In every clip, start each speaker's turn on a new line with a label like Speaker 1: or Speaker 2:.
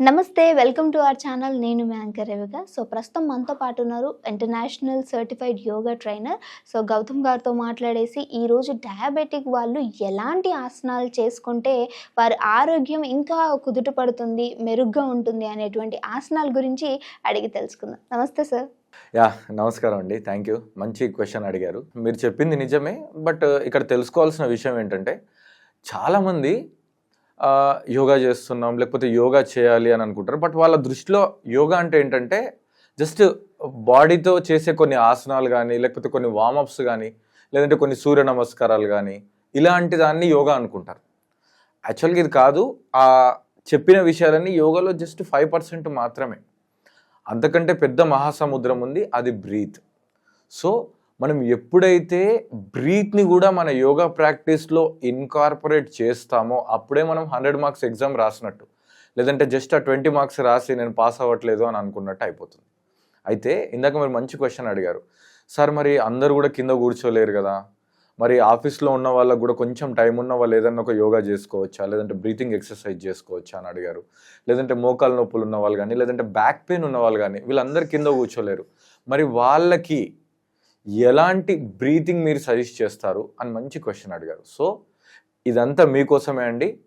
Speaker 1: నమస్తే welcome to our channel. నేను మీ anchor so ప్రస్తుతం మనతో పాటు ఉన్నారు international certified yoga trainer. So Gautam గారితో మాట్లాడేసి ఈరోజు డయాబెటిక్ వాళ్ళు ఎలాంటి ఆసనాలు చేసుకుంటే వారి ఆరోగ్యం ఇంకా కుదుట పడుతుంది మెరుగ్గా ఉంటుంది అనేటువంటి ఆసనాల గురించి అడిగి తెలుసుకుందాం. నమస్తే సార్.
Speaker 2: యా నమస్కారం అండి. Thank you. మంచి క్వశ్చన్ అడిగారు. మీరు చెప్పింది నిజమే బట్ ఇక్కడ తెలుసుకోవాల్సిన విషయం ఏంటంటే చాలామంది యోగా చేస్తున్నాం లేకపోతే యోగా చేయాలి అని అనుకుంటారు. బట్ వాళ్ళ దృష్టిలో యోగా అంటే ఏంటంటే జస్ట్ బాడీతో చేసే కొన్ని ఆసనాలు కానీ లేకపోతే కొన్ని వామప్స్ కానీ లేదంటే కొన్ని సూర్య నమస్కారాలు కానీ ఇలాంటి దాన్ని యోగా అనుకుంటారు. యాక్చువల్గా ఇది కాదు. ఆ చెప్పిన విషయాలన్నీ యోగాలో జస్ట్ ఫైవ్ పర్సెంట్ మాత్రమే. అంతకంటే పెద్ద మహాసముద్రం ఉంది అది బ్రీత్. సో మనం ఎప్పుడైతే బ్రీత్ని కూడా మన యోగా ప్రాక్టీస్లో ఇన్కార్పొరేట్ చేస్తామో అప్పుడే మనం హండ్రెడ్ మార్క్స్ ఎగ్జామ్ రాసినట్టు. లేదంటే జస్ట్ ఆ ట్వంటీ మార్క్స్ రాసి నేను పాస్ అవ్వట్లేదు అని అనుకున్నట్టు అయిపోతుంది. అయితే ఇందాక మీరు మంచి క్వశ్చన్ అడిగారు. సార్ మరి అందరూ కూడా కింద కూర్చోలేరు కదా? మరి ఆఫీస్లో ఉన్న వాళ్ళకు కూడా కొంచెం టైం ఉన్న వాళ్ళు ఏదన్నా ఒక యోగా చేసుకోవచ్చా? లేదంటే బ్రీతింగ్ ఎక్సర్సైజ్ చేసుకోవచ్చా? అని అడిగారు. లేదంటే మోకాలు నొప్పులు ఉన్న వాళ్ళు కానీ లేదంటే బ్యాక్ పెయిన్ ఉన్న వాళ్ళు కానీ వీళ్ళందరూ కింద కూర్చోలేరు. మరి వాళ్ళకి ఎలాంటి బ్రీతింగ్ మీరు సజెస్ట్ చేస్తారు అని మంచి క్వశ్చన్ అడిగారు. సో ఇదంతా మీకోసమే అండి.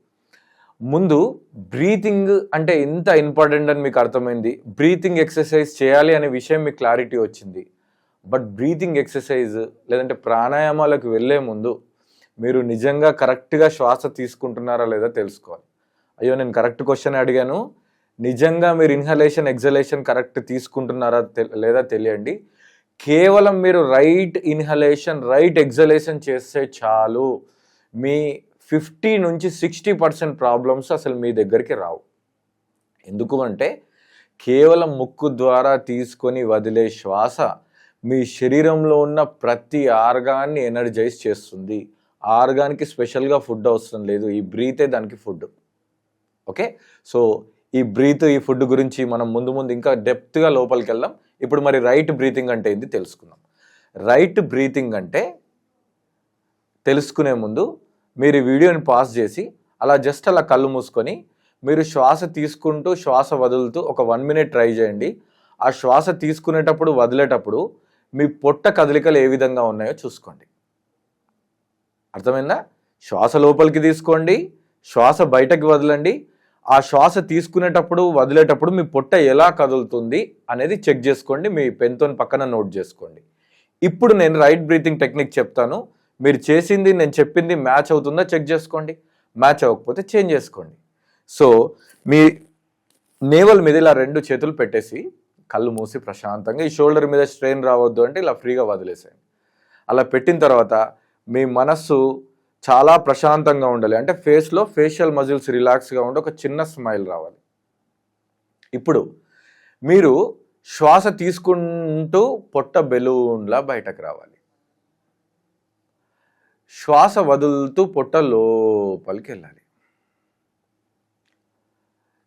Speaker 2: ముందు బ్రీతింగ్ అంటే ఎంత ఇంపార్టెంట్ అని మీకు అర్థమైంది. బ్రీతింగ్ ఎక్సర్సైజ్ చేయాలి అనే విషయం మీకు క్లారిటీ వచ్చింది. బట్ బ్రీతింగ్ ఎక్సర్సైజ్ లేదంటే ప్రాణాయామాలకు వెళ్ళే ముందు మీరు నిజంగా కరెక్ట్గా శ్వాస తీసుకుంటున్నారా లేదా తెలుసుకోవాలి. అయ్యో నేను కరెక్ట్ క్వశ్చన్ అడిగాను. నిజంగా మీరు ఇన్హలేషన్ ఎగ్జలేషన్ కరెక్ట్ తీసుకుంటున్నారా తె- లేదా తెలియండి. కేవలం మీరు రైట్ ఇన్హలేషన్ రైట్ ఎగ్జలేషన్ చేస్తే చాలు. మీ ఫిఫ్టీ నుంచి సిక్స్టీ పర్సెంట్ ప్రాబ్లమ్స్ అసలు మీ దగ్గరికి రావు. ఎందుకు అంటే కేవలం ముక్కు ద్వారా తీసుకొని వదిలే శ్వాస మీ శరీరంలో ఉన్న ప్రతి ఆర్గాన్ని ఎనర్జైజ్ చేస్తుంది. ఆర్గాన్కి స్పెషల్గా ఫుడ్ అవసరం లేదు. ఈ బ్రీతే దానికి ఫుడ్. ఓకే? సో ఈ బ్రీత్ ఈ ఫుడ్ గురించి మనం ముందు ముందు ఇంకా డెప్త్గా లోపలికి వెళ్దాం ఇప్పుడు మరి రైట్ బ్రీతింగ్ అంటే ఏంది తెలుసుకుందాం. రైట్ బ్రీతింగ్ అంటే తెలుసుకునే ముందు మీరు వీడియోని పాస్ చేసి అలా జస్ట్ అలా కళ్ళు మూసుకొని మీరు శ్వాస తీసుకుంటూ శ్వాస వదులుతూ ఒక వన్ మినిట్ ట్రై చేయండి. ఆ శ్వాస తీసుకునేటప్పుడు వదిలేటప్పుడు మీ పొట్ట కదలికలు ఏ విధంగా ఉన్నాయో చూసుకోండి. అర్థమైందా? శ్వాస లోపలికి తీసుకోండి. శ్వాస బయటకు వదలండి. ఆ శ్వాస తీసుకునేటప్పుడు వదిలేటప్పుడు మీ పొట్ట ఎలా కదులుతుంది అనేది చెక్ చేసుకోండి. మీ పెన్తో పక్కన నోట్ చేసుకోండి. ఇప్పుడు నేను రైట్ బ్రీతింగ్ టెక్నిక్ చెప్తాను. మీరు చేసింది నేను చెప్పింది మ్యాచ్ అవుతుందా చెక్ చేసుకోండి. మ్యాచ్ అవ్వకపోతే చేంజ్ చేసుకోండి. సో మీ నేవల్ మీద ఇలా రెండు చేతులు పెట్టేసి కళ్ళు మూసి ప్రశాంతంగా ఈ షోల్డర్ మీద స్ట్రెయిన్ రావద్దు అంటే ఇలా ఫ్రీగా వదిలేసేయండి. అలా పెట్టిన తర్వాత మీ మనస్సు చాలా ప్రశాంతంగా ఉండాలి. అంటే ఫేస్లో ఫేషియల్ మజిల్స్ రిలాక్స్గా ఉండి ఒక చిన్న స్మైల్ రావాలి. ఇప్పుడు మీరు శ్వాస తీసుకుంటూ పొట్ట బెలూన్లా బయటకు రావాలి. శ్వాస వదులుతూ పొట్ట లోపలికి వెళ్ళాలి.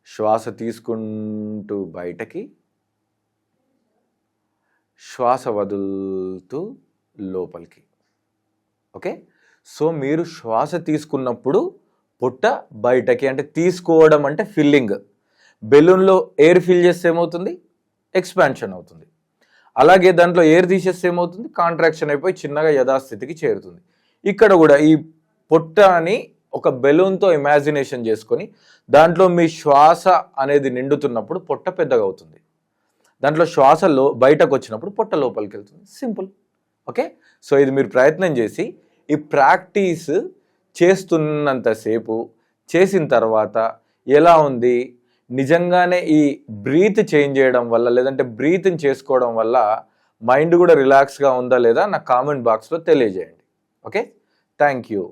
Speaker 2: శ్వాస తీసుకుంటూ బయటకి శ్వాస వదులుతూ లోపలికి. ఓకే? సో మీరు శ్వాస తీసుకున్నప్పుడు పొట్ట బయటకి అంటే తీసుకోవడం అంటే ఫిల్లింగ్. బెలూన్లో ఎయిర్ ఫిల్ చేస్తే ఏమవుతుంది? ఎక్స్పాన్షన్ అవుతుంది. అలాగే దాంట్లో ఎయిర్ తీసేస్తే ఏమవుతుంది? కాంట్రాక్షన్ అయిపోయి చిన్నగా యథాస్థితికి చేరుతుంది. ఇక్కడ కూడా ఈ పొట్ట అని ఒక బెలూన్తో ఇమాజినేషన్ చేసుకొని దాంట్లో మీ శ్వాస అనేది నిండుతున్నప్పుడు పొట్ట పెద్దగా అవుతుంది. దాంట్లో శ్వాసలో బయటకు వచ్చినప్పుడు పొట్ట లోపలికి వెళ్తుంది. సింపుల్. ఓకే? సో ఇది మీరు ప్రయత్నం చేసి ఈ ప్రాక్టీస్ చేస్తున్నంతసేపు చేసిన తర్వాత ఎలా ఉంది? నిజంగానే ఈ బ్రీత్ చేంజ్ చేయడం వల్ల లేదంటే బ్రీత్ని చేసుకోవడం వల్ల మైండ్ కూడా రిలాక్స్గా ఉందా లేదా నా కామెంట్ బాక్స్లో తెలియజేయండి. ఓకే? Thank you.